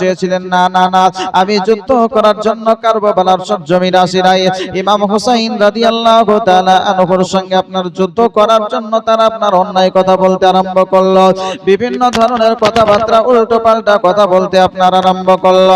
চেয়েছিলেন, না না না, আমি যুদ্ধ করার জন্য কারবালার সরজমিন আসি নাই ইমাম হুসাইন রাদিয়াল্লাহু তাআলা আনহুর সঙ্গে আপনার যুদ্ধ করার জন্য তারা আপনার অন্যায় কথা বলতে আরম্ভ করল। বিভিন্ন ধরনের কথাবার্তা উল্টো পাল্টা কথা বলতে আপনার আরম্ভ করল।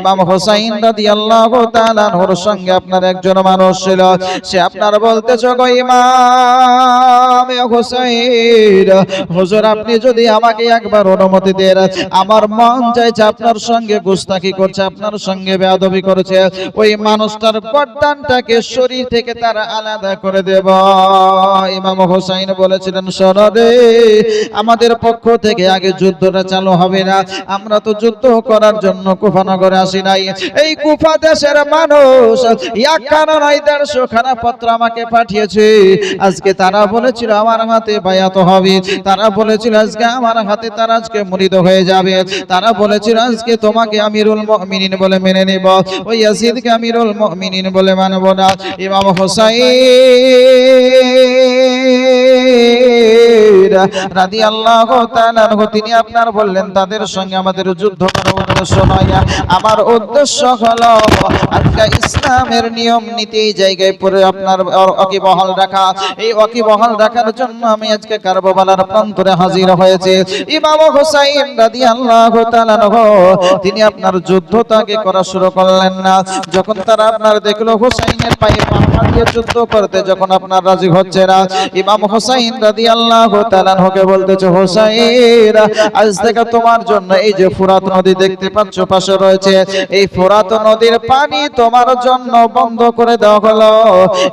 ইমাম হুসাইন রাদিয়াল্লাহু তাআলা আনহুর সঙ্গে আপনার একজন মানুষ ছিল। সে আপনার বলতেছে গো ইমাম হুসাইন, হুজুর, আপনি যদি আমাকে একবার অনুমতি দেন, আমার মন চাইছে আপনার সঙ্গে গুস্তাখি করছে, আপনার সঙ্গে বেয়াদবি করেছে। ওই মানুষটার গর্দানটাকে শরীর থেকে তারা আলাদা করে দেব। ইমাম হোসাইন বলেছিলেন রে, আমাদের পক্ষ থেকে আগে যুদ্ধটা চালু হবে না। আমরা তো যুদ্ধ করার জন্য কুফানগরে আসি নাই। এই কুফা দেশের মানুষ পত্র আমাকে পাঠিয়েছে। আজকে তারা বলেছিল, আমার হাতে বায়াত হবে। তারা বলেছিল, আজকে আমার হাতে তারা আজকে মুরিদ হয়ে যাবে। তারা বলেছিল, আজকে তোমাকে আমিরুল মুমিনিন বলে মেনে নিব। ওই ইয়াজিদকে আমিরুল মুমিনিন বলে মানব না। ইমাম হুসাইন আনহু, তিনি আপনার বললেন, তাদের সঙ্গে আমাদের যুদ্ধ করার আমার উদ্দেশ্য হলো, আজকে ইসলামের নিয়ম নীতি জায়গায় পরে আপনার রাখা। এই রাখার জন্য আমি আজকে প্রান্তরে হাজির হয়েছে। ইমাম হুসাইন তাআলা আনহু, তিনি আপনার যুদ্ধ তাকে করা শুরু করলেন না। যখন তারা আপনার দেখল, হুসাইনের পায়ে যুদ্ধ করতে, যখন আপনার রাজি হচ্ছে না। ইমাম হুসাইন রাদিয়াল্লাহু তাআলা আনহুকে বলতেছে, হুসাইন, আজ থেকে তোমার জন্য এই যে ফুরাত নদী দেখতে পাচ্ছ, পাশে রয়েছে, এই ফুরাত নদীর পানি তোমার জন্য বন্ধ করে দেওয়া হলো।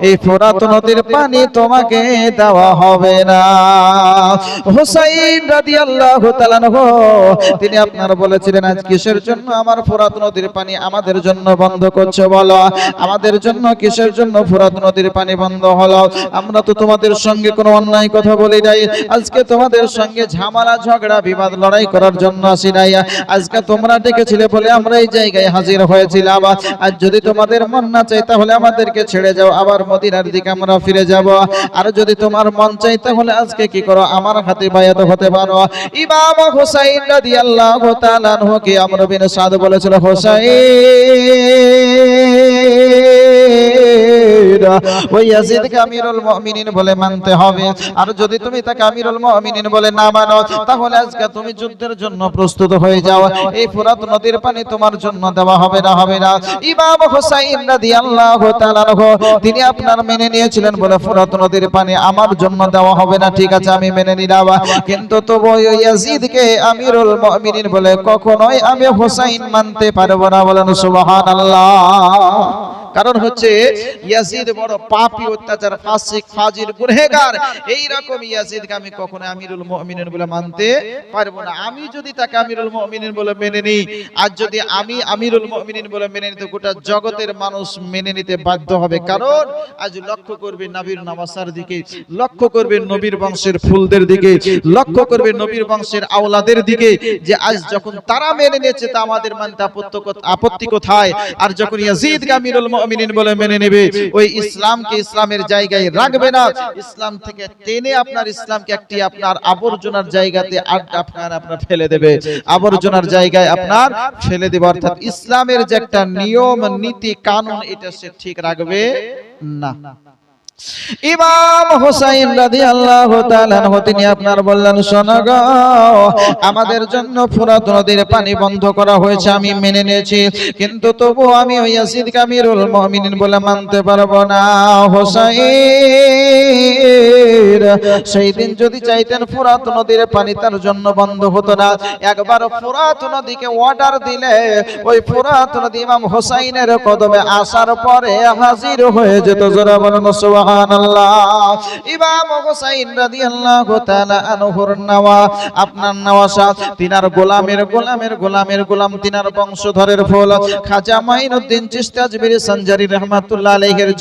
এই ফুরাত নদীর পানি তোমাকে দেওয়া হবে না। হুসাইন রাদিয়াল্লাহু তাআলা তিনি আপনার বলেছিলেন, আজ কিসের জন্য আমার ফুরাত নদীর পানি আমাদের জন্য বন্ধ করছে বলো? আমাদের জন্য কিসের জন্য ফুরাত নদীর পানি বন্ধ হলো? আমরা তো তোমাদের সঙ্গে কোনো অন্যায় কথা বলি নাই। আজকে তোমাদের সঙ্গে ঝামেলা, ঝগড়া, বিবাদ, লড়াই করার জন্য আসি নাই। আজকে তোমরা ডেকেছিলে বলে আমরা এই জায়গায় হাজির হয়েছিলাম। আর যদি তোমাদের মন না চাই তাহলে আমাদেরকে ছেড়ে যাও। আবার মদিনার দিকে আমরা ফিরে যাব। আর যদি তোমার মন চাই তাহলে আজকে কি করো? আমার হাতে বায়াত হতে পারো। ইমাম হুসাইন রাদিয়াল্লাহু তাআলা আনহু কি আমর বিন সাদ বলেছিল, হুসাইন! ওই ইয়াজিদকে আমিরুল মুমিনিন বলে মানতে হবে। আর যদি তুমি তাকে আমিরুল মুমিনিন বলে না মানো তাহলে আজকে তুমি যুদ্ধের জন্য প্রস্তুত হয়ে যাও। এই ফুরাত নদীর পানি তোমার জন্য দেওয়া হবে না হবে না। ইমাম হুসাইন রাদিয়াল্লাহু তাআলা তিনি আপনার মেনে নিয়েছিলেন বলে ফুরাত নদীর পানি আমার জন্য দেওয়া হবে না। ঠিক আছে আমি মেনে নিলাম। কিন্তু তবু ইয়াজিদকে আমিরুল মুমিনিন বলে কখনোই আমি হুসাইন মানতে পারব না বলেন সুবহানাল্লাহ। কারণ হচ্ছে ইয়াজিদ বড় পাপী অত্যাচার, ফাসিক ফাজিল গুনহেগার এই রকম ইয়াজিদকে আমি কখনো আমিরুল মুমিনিন বলে মানতে পারব না। আমি যদি তাকে আমিরুল মুমিনিন বলে মেনে নিই, আর যদি আমি আমিরুল মুমিনিন বলে মেনে নিতে গোটা জগতের মানুষ মেনে নিতে বাধ্য হবে, কারণ আজ লক্ষ্য করবে নবীর নামাসার দিকে, লক্ষ্য করবে নবীর বংশের ফুলদের দিকে, লক্ষ্য করবে নবীর বংশের আওলাদের দিকে, যে আজ যখন তারা মেনে নিয়েছে, তা আমাদের মানতে আপত্তি কোথায়? আর যখন ইয়াজিদকে আমিরুল মুমিনিন বলে মেনে নেবে, ওই ইসলামকে ইসলামের জায়গায় রাখবে না। ইসলাম থেকে টেনে আপনার ইসলামকে একটি আপনার আবর্জনার জায়গাতে আড্ডা আপনার আপনার ফেলে দেবে। আবর্জনার জায়গায় আপনার ফেলে দেবে। অর্থাৎ ইসলামের যে একটা নিয়ম নীতি কানুন এটা সে ঠিক রাখবে না। ইমাম হুসাইন তাআলা আনহু, তিনি আপনার বললেন, শোনো গো, আমাদের জন্য ফুরাত নদীর পানি বন্ধ করা হয়েছে, আমি মেনে নিয়েছি। কিন্তু তবু আমি ওই কামিরুল মুমিনিন বলে মানতে পারব না, হুসাইন। সেই দিন যদি চাইতেন ফুরাত নদীর পানি তার জন্য বন্ধ হতো না, একবার ফুরাত নদীকে অর্ডার দিলে, ওই ফুরাত নদী ইমাম হোসাইনের কদমে আসার পরে হাজির হয়ে যেত। জোরা বলেন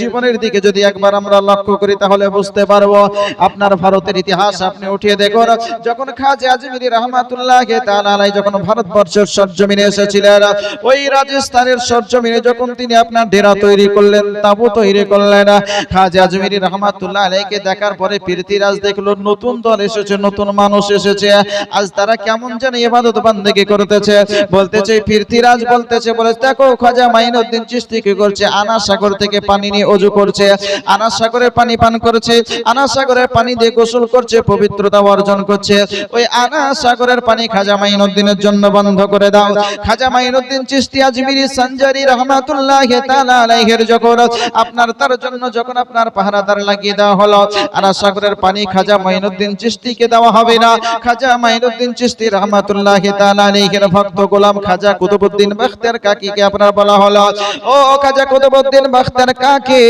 জীবনের দিকে যদি একবার আমরা লক্ষ্য করি, তাহলে বুঝতে পারব আপনার ভারতের ইতিহাস আপনি উঠিয়ে দেখুন। যখন খাজা আজমিরি রহমাতুল্লাহ তাআলা যখন ভারতবর্ষের সরজমিনে এসেছিলেন, ওই রাজস্থানের সরজমিনে যখন তিনি আপনার ডেরা তৈরি করলেন, তাবু তৈরি করলেন, খাজা আজমিরি রহমাতুল্লাহ আলাইকে দেখার পরে পৃথিরাজ দেখল, নতুন দল এসেছে, নতুন মানুষ এসেছে। আজ তারা কেমন যেন ইবাদত বান্দেগি করতেছে। বলতেছে, পৃথিরাজ বলতেছে বলে দেখো, খাজা মাইনুদ্দিন চিশতি কি করছে? আনা সাগর থেকে পানি নিয়ে অজু করছে। আনা সাগরের পানি পান করছে। আনা সাগরের পানি দিয়ে গোসল করছে, পবিত্রতা অর্জন করছে। ওই আনা সাগরের পানি খাজা মাইনুদ্দিনের জন্য বন্ধ করে দাও। খাজা মাইনুদ্দিন চিশতি আজমিরি সঞ্জারি রহমাতুল্লাহ তাআলা আলাইহির যখন আপনার, তার জন্য যখন আপনার পাহারাদার লাগিয়ে দেওয়া হলো। আনা সাগরের পানি খাজা মাইনুদ্দিন চিশতিকে দেওয়া হবে না। খাজা মাইনুদ্দিন চিশতি রহমাতুল্লাহ আলাইহির ভক্ত গোলাম খাজা কুতুবউদ্দিন বখতিয়ার কাকিকে আপনার বলা হলো। ও খাজা কুতুবউদ্দিন বখতিয়ার কাকি,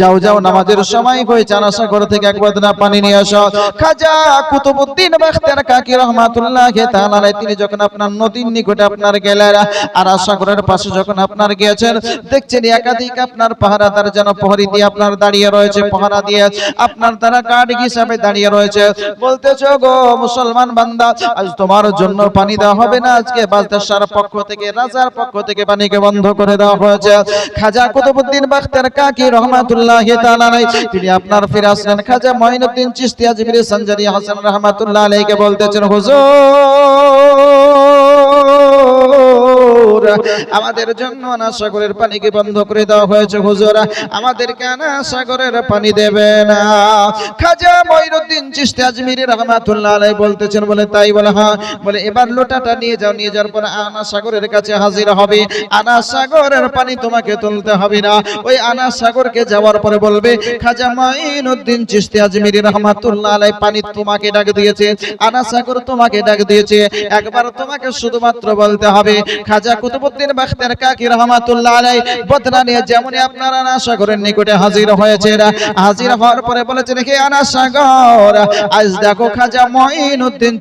যাও যাও, নামাজের সময় হয়েছে, আনা সাগর থেকে এক বদনা পানি নিয়ে আসো। খাজা কুতুবউদ্দিন বখতিয়ার কাকি রহমাতুল্লাহ তাআলা আলাইহি, তিনি যখন আপনার নদীর নিকটে আপনার গেলেন আর সাগরের পাশে যখন আপনার গিয়েছেন, দেখছেন একাধিক আপনার পাহারাদার যেন প্রহরী দিয়ে আপনার দাঁড়িয়ে রয়েছে পাহারা দিয়ে আপনার তারা গার্ড হিসাবে দাঁড়িয়ে রয়েছে। বলতেছো গো মুসলমান বান্দা আজ তোমার জন্য পানি দেওয়া হবে না আজকে বাদশার পক্ষ থেকে রাজার পক্ষ থেকে পানিকে বন্ধ করে দেওয়া হয়েছে। খাজা কুতুবউদ্দিন বাখতার কাকি রহমাতুল্লাহ তাআলা আলাইহি তিনি আপনার ফিরে আসলেন খাজা মঈনুদ্দিন চিশতি আজমিরি সঞ্জারি হাসান রহমাতুল্লাহ আলাইহিকে বলতেছেন হুজুর আমাদের জন্য আনা সাগরের পানিকে বন্ধ করে দেওয়া হয়েছে হুজুর। আমাদেরকে আনা সাগরের পানি দেবে না। খাজা মঈনুদ্দিন চিশতি আজমিরি রহমাতুল্লাহ আলাইহি বলতেছেন, বলে তাই বলে হ্যাঁ। বলে, এবার লোটাটা নিয়ে যাও, নিয়ে যাওয়ার পর আনা সাগরের কাছে হাজির হবে। আনা সাগরের পানি তোমাকে তুলতে হবে না। ওই আনা সাগরকে যাওয়ার পরে বলবে, খাজা মঈনুদ্দিন চিশতি আজমিরি রহমাতুল্লাহ আলাইহি পানি তোমাকে ডাক দিয়েছে। আনা সাগর তোমাকে ডাক দিয়েছে। একবার তোমাকে শুধুমাত্র বলতে হবে, খাজা কাকি রহমাতুল্লাহ আলাইহি বদনা নিয়ে আপনারা নিকটে হাজির হয়েছে হাজির হওয়ার পরে বলেছেন, হে আজ দেখো খাজা মঈনুদ্দিন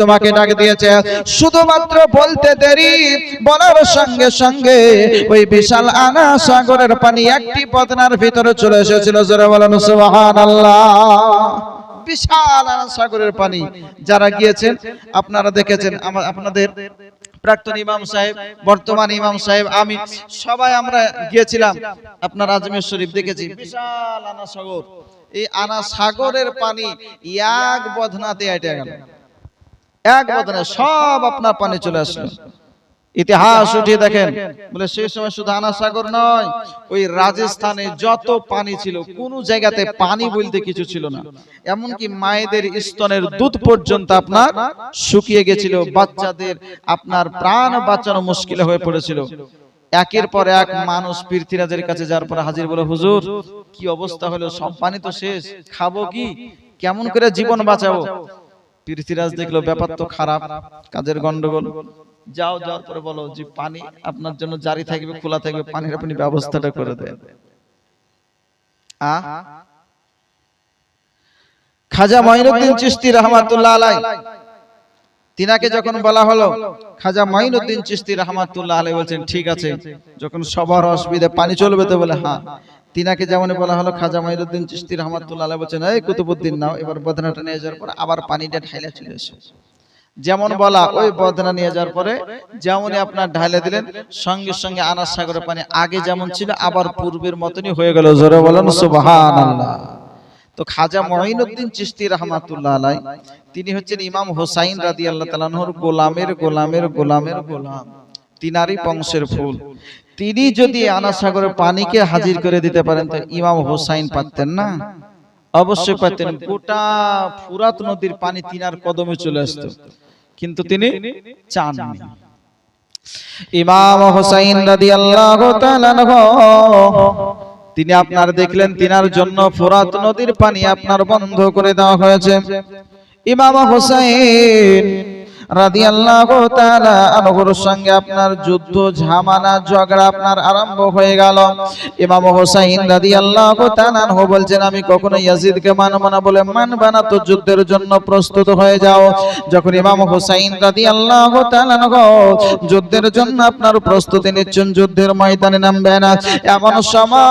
তোমাকে ডাক দিয়েছে। শুধুমাত্র বলতে দেরি, বলার সঙ্গে সঙ্গে ওই বিশাল আনা সাগরের পানি একটি বদনার ভিতরে চলে এসেছিল। জোরে বলেন, সুবহানাল্লাহ। বিশাল সাগরের পানি যারা গিয়েছেন, আপনারা দেখেছেন আপনাদের প্রাক্তন ইমাম সাহেব, বর্তমান ইমাম সাহেব, আমি সবাই আমরা গিয়েছিলাম। আপনার আজমের শরীফ দেখেছি। বিশাল আনা সাগর এই আনা সাগরের পানি এক বদনাতে এটে গেল। এক বদনা সব আপনার পানি চলে আসলো। ইতিহাস উঠিয়ে দেখেন। বলে সেই সময় শুধু আনা সাগর নয় ওই রাজস্থানে যত পানি ছিল কোন জায়গাতে পানি বলতে কিছু ছিল না। এমনকি মায়েদের স্তনের দুধ পর্যন্ত আপনার শুকিয়ে গেছিল বাচ্চাদের আপনার প্রাণ বাঁচানো মুশকিল হয়ে পড়েছিল। একের পর এক মানুষ পৃথ্বীরাজের কাছে যাওয়ার পরে হাজির বলে হুজুর কি অবস্থা হলো? সব পানি তো শেষ খাব কি? কেমন করে জীবন বাঁচাবো? পৃথ্বীরাজ দেখল ব্যাপার তো খারাপ কাজের গন্ডগোল। যাও, যাওয়ার পরে বলো যে পানি আপনার জন্য জারি থাকবে, খোলা থাকবে, পানির আপনি ব্যবস্থাটা করে দেন। খাজা মাইনুদ্দিন চিশতি রহমাতুল্লাহ আলাই তিনাকে যখন বলা হলো, খাজা মাইনুদ্দিন চিশতি রহমাতুল্লাহ আলাই বলছেন, ঠিক আছে, যখন সবার অসুবিধা পানি চলবে তো বলে হ্যাঁ। তিনাকে যেমন বলা হলো, খাজা মাইনুদ্দিন চিশতি রহমাতুল্লাহ আলাই বলছেন, এই কুতুবুদ্দিন নাও। এবার বদনাটা নিয়ে যাওয়ার পর আবার পানিটা ঢাইলা চলে এসে। যেমন বলা ওই বদনা নিয়ে যাওয়ার পরে যেমনই আপনার ঢালে দিলেন সঙ্গে সঙ্গে আনাস সাগরের পানি আগে যেমন ছিল আবার পূর্বের মতনই হয়ে গেল। জোরে বলেন সুবহানাল্লাহ। তো খাজা মহিনুদ্দিন চিশতি রহমাতুল্লাহ আলাই তিনি হচ্ছেন ইমাম হোসাইন রাদিয়াল্লাহু তাআলার গোলামের গোলামের গোলামের গোলাম। তিনারই বংশের ফুল। তিনি যদি আনা সাগরের পানিকে হাজির করে দিতে পারেন তো ইমাম হোসাইন পারতেন না? অবশ্যই পারতেন গোটা ফুরাত নদীর পানি তিনার কদমে চলে আসতো কিন্তু তিনি চাননি। ইমাম হোসাইন রাদিয়াল্লাহু তাআলা নহ তিনি আপনার দেখলেন তিনার জন্য ফোরাত নদীর পানি আপনার বন্ধ করে দেওয়া হয়েছে। ইমাম হোসাইন তাআলা আনহুর সঙ্গে আপনার যুদ্ধ, ঝামেলা, ঝগড়া আপনার আরম্ভ হয়ে গেল। আনহু বলছেন, আমি কখনো ইয়াজিদকে মানব না বলে মানব না, তো যুদ্ধের জন্য প্রস্তুত হয়ে যাও। যখন ইমাম হোসাইন তাআলা আনহু যুদ্ধের জন্য আপনার প্রস্তুতি নিচ্ছেন, যুদ্ধের ময়দানে নামবেন। এমন সময়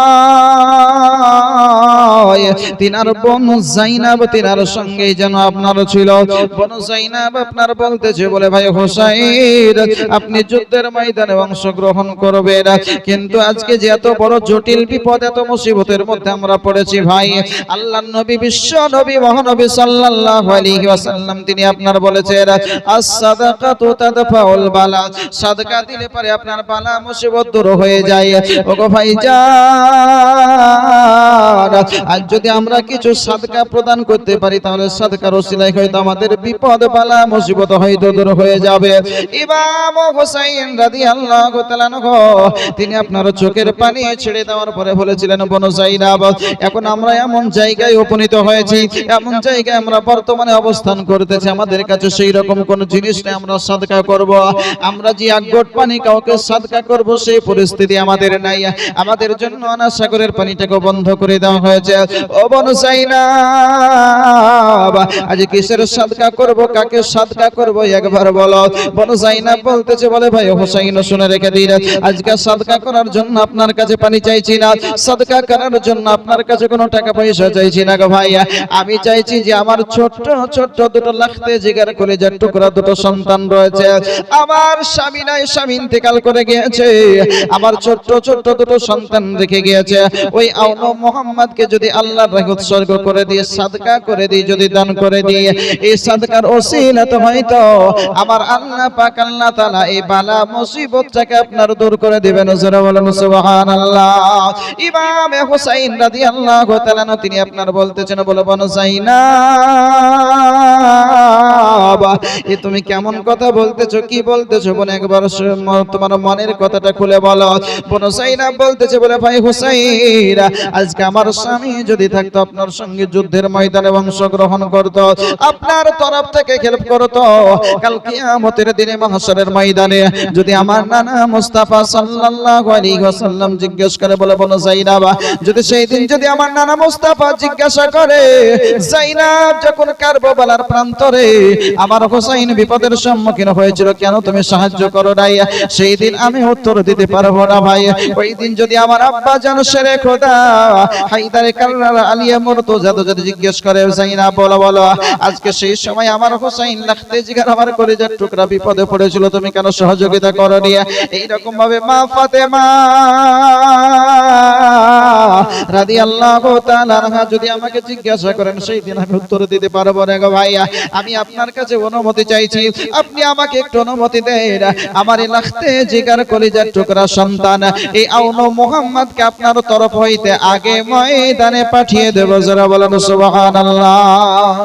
তিনার বোন জাইনাব তিনার সঙ্গে যেন আপনার ছিল। বোন জাইনাব আপনার বলতেছে বলে ভাই হোসাইন আপনি যুদ্ধের ময়দানে অংশগ্রহণ করবেন। কিন্তু আজকে যে এত বড় জটিল বিপদ এত মুসিবতের মধ্যে আমরা পড়েছি ভাই। আল্লাহ নবী বিশ্ব নবী মহানবী সাল্লাল্লাহু আলাইহি ওয়াসাল্লাম তিনি আপনার বলেছেন আস-সাদাকাতু তাদফাউল বালা সাদকা দিলে পরে আপনার বালা মুসিবত দূর হয়ে যায়। ওগো ভাই যান আর যদি আমরা কিছু সাদকা প্রদান করতে পারি, তাহলে সাদকার ওসিলায় হয়তো আমাদের বিপদ, বালা, মুসিবত হয়তো দূর হয়ে যাবে। ইমাম হোসাইন রাদিয়াল্লাহু তাআলা তিনি আপনার চোখের পানি ছেড়ে দেওয়ার পরে বলেছিলেন, বনু জাইনাব এখন আমরা এমন জায়গায় উপনীত হয়েছি, এমন জায়গায় আমরা বর্তমানে অবস্থান করতেছি, আমাদের কাছে সেই রকম কোন জিনিস নেই, আমরা সাদকা করব। আমরা যে এক পানি কাউকে সাদকা করব, সেই পরিস্থিতি আমাদের নাই। আমাদের জন্য অনার সাগরের পানিটাকে বন্ধ করে দেওয়া হয়েছে। ও বনু জাইনাব আজ কিসের সাদকা করব, কাকে সাদকা করব, একবার বলো। বনু জাইনাব বলতেছে, বলে ভাই শুনে রেখে দিন। আজকে সাদকা করার জন্য আপনার কাছে পানি চাইছি না। সাদকা করার জন্য আপনার কাছে কোনো টাকা পয়সা চাইছি না গো ভাই। আমি চাইছি যে আমার ছোট্ট ছোট্ট দুটো লাখতে জিগার করে যার টুকরা দুটো সন্তান রয়েছে। আমার স্বামী নাই, স্বামী ইন্তেকাল করে গিয়েছে। আমার ছোট্ট ছোট্ট দুটো সন্তান রেখে গিয়েছে। ওই আউন মোহাম্মদকে যদি আল্লাহর রাহে উৎসর্গ করে দিয়ে সাদকা করে দিই যদি দান করে দিই এই সাদকার ওসিলাতে হয়তো আমার আল্লাহ পাক, আল্লাহ তাআলা এই বালা মুসিবতটাকে আপনার দূর করে দিবেন। জোরে বলেন, সুবহানাল্লাহ। ইমাম হুসাইন রাদিয়াল্লাহু তাআলা তিনি আপনার বলতেছেন, বলে, বনো জাইনাব, এ তুমি কেমন কথা বলতেছো, কি বলতেছো? বলে, একবার তোমার মনের কথাটা খুলে বলো। বনো জাইনাব বলতেছে, বলে, ভাই হুসাইন, আজকে আমার স্বামী যদি থাকতো, আপনার সঙ্গে যুদ্ধের ময়দানে অংশগ্রহণ করত, আপনার তরফ থেকে হেল্প করতো। কাল কিয়ামতের দিনে মাহশরের ময়দানে যদি আমার নানা মুস্তাফা সাল্লাল্লাহু আলাইহি ওয়াসাল্লাম জিজ্ঞেস করে, বলে, বলো, জাইনাবা, যদি সেই দিন যদি আমার নানা মুস্তাফা জিজ্ঞাসা করে, জাইনাব যখন কারবালার প্রান্তরে আমার হোসাইন বিপদের সম্মুখীন হয়েছিল, কেন তুমি সাহায্য করো নাই? সেই দিন আমি উত্তর দিতে পারব না ভাই। ওই দিন যদি আমার আব্বা জান সেরে খোদা হাইদারে জিজ্ঞেস করে জাইনাব বলো বলো। আজকে সেই সময় আমার হোসাইন আমার করে টুকরা বিপদে পড়েছিল, তুমি কেন সহযোগিতা করনি? এইরকম ভাবে মা ফাতেমা তাআলা আনহা যদি আমাকে জিজ্ঞাসা করেন, সেই দিন আমি উত্তর দিতে পারব না গো ভাই আমি আপনার কাছে অনুমতি চাইছি। আপনি আমাকে একটু অনুমতি দেন। আমার এই লাখতে জিগার কলিজার টুকরা সন্তান, এই আউনো মোহাম্মদকে আপনার তরফ হইতে আগে ময়দানে পাঠিয়ে দেব। যারা বলেন সুবহানাল্লাহ।